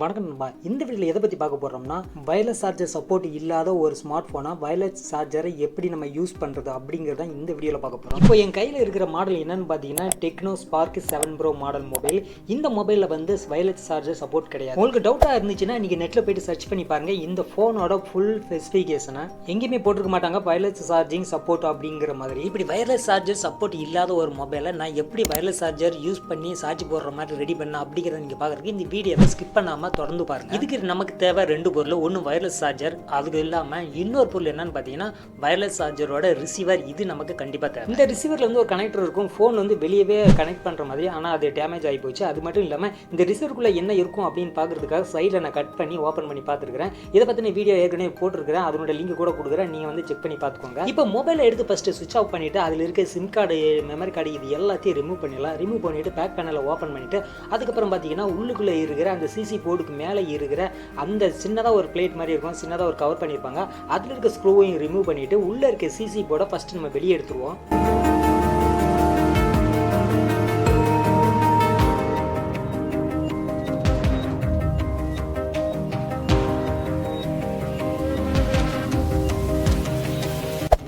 வணக்கம் நண்பா. இந்த வீடியோவில் எதை பற்றி பார்க்க போகிறோம்னா வயர்லெஸ் சார்ஜர் சப்போர்ட் இல்லாத ஒரு ஸ்மார்ட் ஃபோனாக வயர்லெஸ் சார்ஜரை எப்படி நம்ம யூஸ் பண்ணுறது அப்படிங்கிறத இந்த வீடியோவில் பார்க்க போகிறோம் இப்போ என் கையில் இருக்கிற மாடல் என்னன்னு பார்த்தீங்கன்னா Tecno Spark seven pro model mobile இந்த மொபைலில் வந்து வயர்லெஸ் சார்ஜர் சப்போர்ட் கிடையாது. உங்களுக்கு டவுட்டாக இருந்துச்சுன்னா நீங்கள் நெட்டில் போயிட்டு சர்ச் பண்ணி பாருங்கள் இந்த ஃபோனோட ஃபுல் ஸ்பெசிஃபிகேஷனை எங்கேயுமே போட்டிருக்க மாட்டாங்க. வயர்லெஸ் சார்ஜிங் சப்போர்ட் அப்படிங்கிற மாதிரி. இப்படி வயர்லெஸ் சார்ஜர் சப்போர்ட் இல்லாத ஒரு மொபைலை நான் எப்படி வயர்லெஸ் சார்ஜர் யூஸ் பண்ணி சார்ஜ் போடுற மாதிரி ரெடி பண்ண அப்படிங்கிறத நீங்கள் பார்க்குறதுக்கு இந்த வீடியோவை ஸ்கிப் பண்ணாமல் தொடர்ந்து பாருங்க. இதுக்கு நமக்கு தேவை ரெண்டு பொருள். ஒன்று வயர்லெஸ் சார்ஜர் அதுக்கு இல்லாமல் இன்னொரு பொருள் என்னன்னு பார்த்தீங்கன்னா வயர்லெஸ் சார்ஜரோட ரிசீவர் இது நமக்கு கண்டிப்பாக தேவை. இந்த ரிசீவரில் வந்து ஒரு கனெக்டர் இருக்கும். ஃபோன் வந்து வெளியவே கனெக்ட் பண்ணுற மாதிரி ஆனால் அது டேமேஜ் ஆகி போச்சு. அது மட்டும் இல்லாமல் இந்த ரிசீவருக்குள்ளே என்ன இருக்கும் அப்படின்னு பார்க்குறதுக்காக சைடில் நான் கட் பண்ணி ஓப்பன் பண்ணி பார்த்துருக்கிறேன் இதை பற்றின வீடியோ ஏற்கனவே போட்டிருக்கிறேன். அதனோட லிங்க் கூட கொடுக்குறேன். நீங்கள் வந்து செக் பண்ணி பார்த்துக்கோங்க இப்போ மொபைலை எடுத்து ஃபஸ்ட்டு சுவிச் ஆஃப் பண்ணிவிட்டு அதில் இருக்க சிம் கார்டு மெமரி கார்டு இது எல்லாத்தையும் ரிமூவ் பண்ணிடலாம். ரிமூவ் பண்ணிவிட்டு பேக் பேனலை ஓப்பன் பண்ணிவிட்டு அதுக்கப்புறம் பார்த்தீங்கன்னா உள்ளுக்குள்ளே இருக்கிற அந்த சிசி போர்டுக்கு மேலே இருக்கிற அந்த சின்னதாக ஒரு பிளேட் மாதிரி இருக்கும். சின்னதாக ஒரு கவர் பண்ணியிருப்பாங்க. அதில் இருக்க ஸ்க்ரூவையும் ரிமூவ் பண்ணிவிட்டு உள்ளே இருக்க சிசி போர்டை ஃபஸ்ட்டு நம்ம வெளியே எடுத்துருவோம்.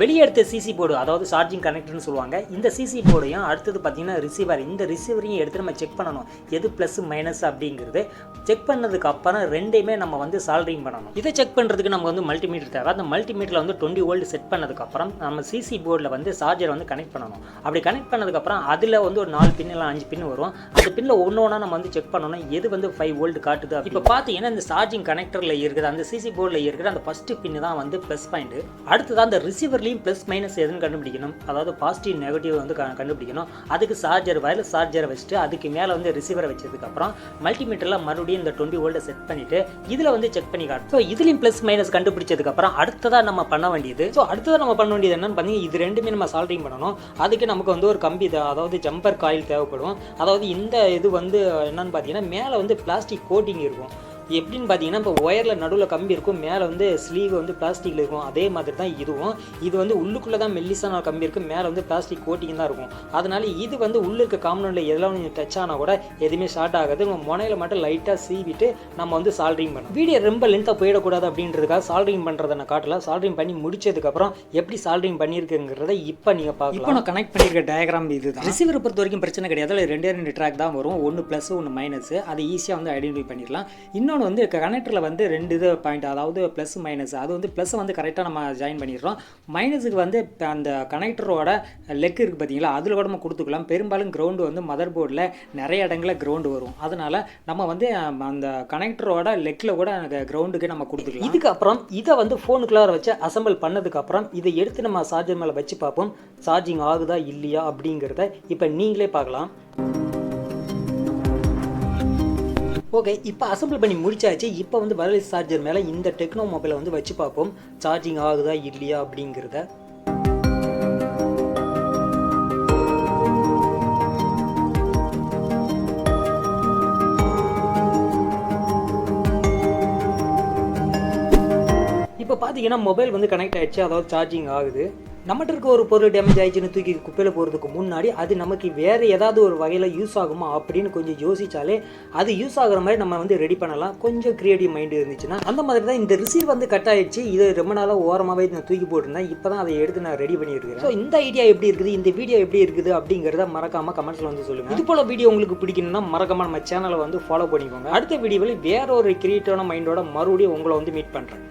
வெளியே எடுத்த சிசி போர்டு அதாவது சார்ஜிங் கனெக்டர்னு சொல்லுவாங்க. இந்த சிசி போர்டையும் அடுத்தது பார்த்தீங்கன்னா ரிசீவர் இந்த ரிசீவரையும் எடுத்து நம்ம செக் பண்ணணும். எது ப்ளஸ் மைனஸ் அப்படிங்கிறது. செக் பண்ணதுக்கு அப்புறம் ரெண்டையுமே நம்ம வந்து சால்ரிங் பண்ணணும். இதை செக் பண்ணுறதுக்கு நமக்கு வந்து மல்டிமீட்டர் தேவை. அந்த மல்டிமீட்டரில் வந்து டுவெண்ட்டி வோல்ட் செட் பண்ணதுக்கப்புறம் நம்ம சிசி போர்டில் வந்து சார்ஜர் வந்து கனெக்ட் பண்ணணும். அப்படி கனெக்ட் பண்ணதுக்கப்புறம் அதில் வந்து ஒரு நாலு பின் இல்லை அஞ்சு பின் வரும். அந்த பின்னில் ஒன்று ஒன்றா நம்ம வந்து செக் பண்ணணும். எது வந்து ஃபைவ் வோல்ட் காட்டுது இப்போ பார்த்தீங்கன்னா இந்த சார்ஜிங் கனெக்டரில் இருக்குது அந்த சிசி போர்டில் இருக்கிற அந்த ஃபஸ்ட்டு பின்னு தான் வந்து ப்ளஸ் பாயிண்ட் அடுத்ததான் அந்த ரெண்டுலேயும் ப்ளஸ் மைனஸ் எதுன்னு கண்டுபிடிக்கணும். அதாவது பாசிட்டிவ் நெகட்டிவ் வந்து கண்டுபிடிக்கணும். அதுக்கு சார்ஜர் வயர்லெஸ் சார்ஜரை வச்சுட்டு அதுக்கு மேலே வந்து ரிசீவரை வச்சதுக்கப்புறம் மல்டிமீட்டரில் மறுபடியும் இந்த டுவெண்ட்டி வோல்ட்டை செட் பண்ணிட்டு இதில் வந்து செக் பண்ணி காட்டும் ஸோ இதுலையும் ப்ளஸ் மைனஸ் கண்டுபிடிச்சதுக்கப்புறம் அடுத்ததாக நம்ம பண்ண வேண்டியது. ஸோ அடுத்ததாக நம்ம பண்ண வேண்டியது என்னென்னு பார்த்தீங்கன்னா இது ரெண்டுமே நம்ம சால்டிங் பண்ணணும். அதுக்கு நமக்கு வந்து ஒரு கம்பி அதாவது ஜம்பர் காயில் தேவைப்படும். அதாவது இந்த இது வந்து என்னென்னு பார்த்தீங்கன்னா மேலே வந்து பிளாஸ்டிக் கோட்டிங் இருக்கும். எப்படின்னு பார்த்தீங்கன்னா இப்போ ஒயரில் நடுவில் கம்பி இருக்கும் மேலே வந்து ஸ்லீவ் வந்து பிளாஸ்டிக்கில் இருக்கும். அதே மாதிரி தான் இதுவும். இது வந்து உள்ளுக்குள்ளே தான் மெல்லிசான கம்பி இருக்கும் மேலே வந்து பிளாஸ்டிக் கோட்டிங் தான் இருக்கும். அதனால இது வந்து உள்ளே இருக்க காம்பவுண்டில் எதெல்லாம் கொஞ்சம் டச் ஆனால் கூட எதுவுமே ஷார்ட் ஆகாது. நம்ம முனையில் மட்டும் லைட்டாக சீவிட்டு நம்ம வந்து சால்ட்ரிங் பண்ணணும். வீடியோ ரொம்ப லென்த்தாக போயிடக்கூடாது அப்படின்றதுக்காக சால்ட்ரிங் பண்ணுறதை நான் காட்டல. சால்ட்ரிங் பண்ணி முடிச்சதுக்கப்புறம் எப்படி சால்ட்ரிங் பண்ணியிருக்குங்கிறத இப்போ நீங்கள் பார்க்கலாம். இப்போ நான் கனெக்ட் பண்ணியிருக்க டயக்ராம் இது தான் ரிசீவரை பொறுத்த வரைக்கும் பிரச்சனை கிடையாது. அதில் ரெண்டே ரெண்டு ட்ராக் தான் வரும். ஒன்று ப்ளஸ் ஒன்று மைனஸ் அதை ஈஸியாக வந்து ஐடென்டிஃபை பண்ணிடலாம். இன்னொன்று வந்து கனெக்டரில் வந்து ரெண்டு இது பாயிண்ட் அதாவது ப்ளஸ் மைனஸ் அது வந்து ப்ளஸ் வந்து கரெக்டாக நம்ம ஜாயின் பண்ணிடுறோம். மைனஸுக்கு வந்து அந்த கனெக்டரோட லெக் இருக்குது பார்த்தீங்களா அதில் கூட நம்ம கொடுத்துக்கலாம். பெரும்பாலும் கிரவுண்டு வந்து மதர் போர்டில் நிறைய இடங்களில் கிரவுண்டு வரும். அதனால் நம்ம வந்து அந்த கனெக்டரோட லெக்கில் கூட கிரவுண்டுக்கு நம்ம கொடுத்துக்கலாம். இதுக்கப்புறம் இதை வந்து ஃபோனுக்குள்ளார வச்சு அசம்பிள் பண்ணதுக்கப்புறம் இதை எடுத்து நம்ம சார்ஜர் மேலே வச்சு பார்ப்போம். சார்ஜிங் ஆகுதா இல்லையா அப்படிங்கிறத இப்போ நீங்களே பார்க்கலாம். ஓகே இப்போ அசம்பிள் பண்ணி முடிச்சாச்சு. இப்போ வந்து வயர்லெஸ் சார்ஜர் மேலே இந்த டெக்னோ மொபைலை வந்து வச்சு பார்ப்போம். சார்ஜிங் ஆகுதா இல்லையா அப்படிங்கிறத. இப்போ பார்த்தீங்கன்னா மொபைல் வந்து கனெக்ட் ஆகிடுச்சு அதாவது சார்ஜிங் ஆகுது. நம்மகிட்ட இருக்க ஒரு பொருள் டேமேஜ் ஆயிடுச்சுன்னு தூக்கி குப்பையில் போகிறதுக்கு முன்னாடி அது நமக்கு வேறு ஏதாவது ஒரு வகையில் யூஸ் ஆகுமா அப்படின்னு கொஞ்சம் யோசிச்சாலே அது யூஸ் ஆகிற மாதிரி நம்ம வந்து ரெடி பண்ணலாம். கொஞ்சம் க்ரியேட்டிவ் மைண்டு இருந்துச்சுன்னா அந்த மாதிரி தான் இந்த ரிசீவ் வந்து கட் ஆயிடுச்சு. இது ரொம்ப நாளாக ஓரமாகவே நான் தூக்கி போட்டிருந்தேன். இப்போ தான் அதை எடுத்து நான் ரெடி பண்ணியிருக்கிறேன். ஸோ இந்த ஐடியா எப்படி இருக்குது? இந்த வீடியோ எப்படி இருக்குது? அப்படிங்கிறத மறக்காமல் கமெண்ட்ஸில் வந்து சொல்லுங்கள் இது போல் வீடியோ உங்களுக்கு பிடிக்கணும்னா மறக்காமல் நம்ம சேனலை வந்து ஃபாலோ பண்ணிக்கோங்க. அடுத்த வீடியோவில் வேற ஒரு கிரியேட்டிவான மைண்டோட மறுபடியும் உங்களை வந்து மீட் பண்ணுறேன்